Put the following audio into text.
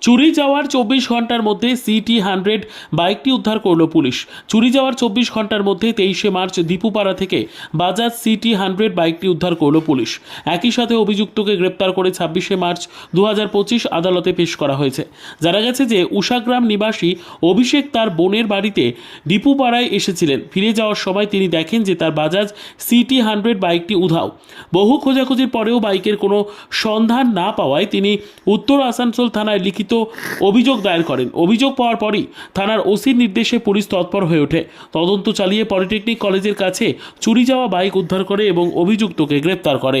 চুরি যাওয়ার চব্বিশ ঘণ্টার মধ্যে সিটি হান্ড্রেড বাইকটি উদ্ধার করল পুলিশ। চুরি যাওয়ার চব্বিশ ঘণ্টার মধ্যে তেইশে মার্চ দীপুপাড়া থেকে বাজাজ সিটি হান্ড্রেড বাইকটি উদ্ধার করল পুলিশ। একই সাথে অভিযুক্তকে গ্রেপ্তার করে ছাব্বিশে মার্চ দু হাজার পঁচিশ আদালতে পেশ করা হয়েছে। জানা গেছে যে উষাগ্রাম নিবাসী অভিষেক তার বোনের বাড়িতে দীপুপাড়ায় এসেছিলেন। ফিরে যাওয়ার সময় তিনি দেখেন যে তার বাজাজ সিটি হান্ড্রেড বাইকটি উধাও। বহু খোঁজাখুঁজির পরেও বাইকের কোনো সন্ধান না পাওয়ায় তিনি উত্তর আসানসোল থানায় লিখিত অভিযোগ দায়ের করেন। অভিযোগ পাওয়ার পরই থানার ওসির নির্দেশে পুলিশ তৎপর হয়ে ওঠে। তদন্ত চালিয়ে পলিটেকনিক কলেজের কাছে চুরি যাওয়া বাইক উদ্ধার করে এবং অভিযুক্তকে গ্রেপ্তার করে।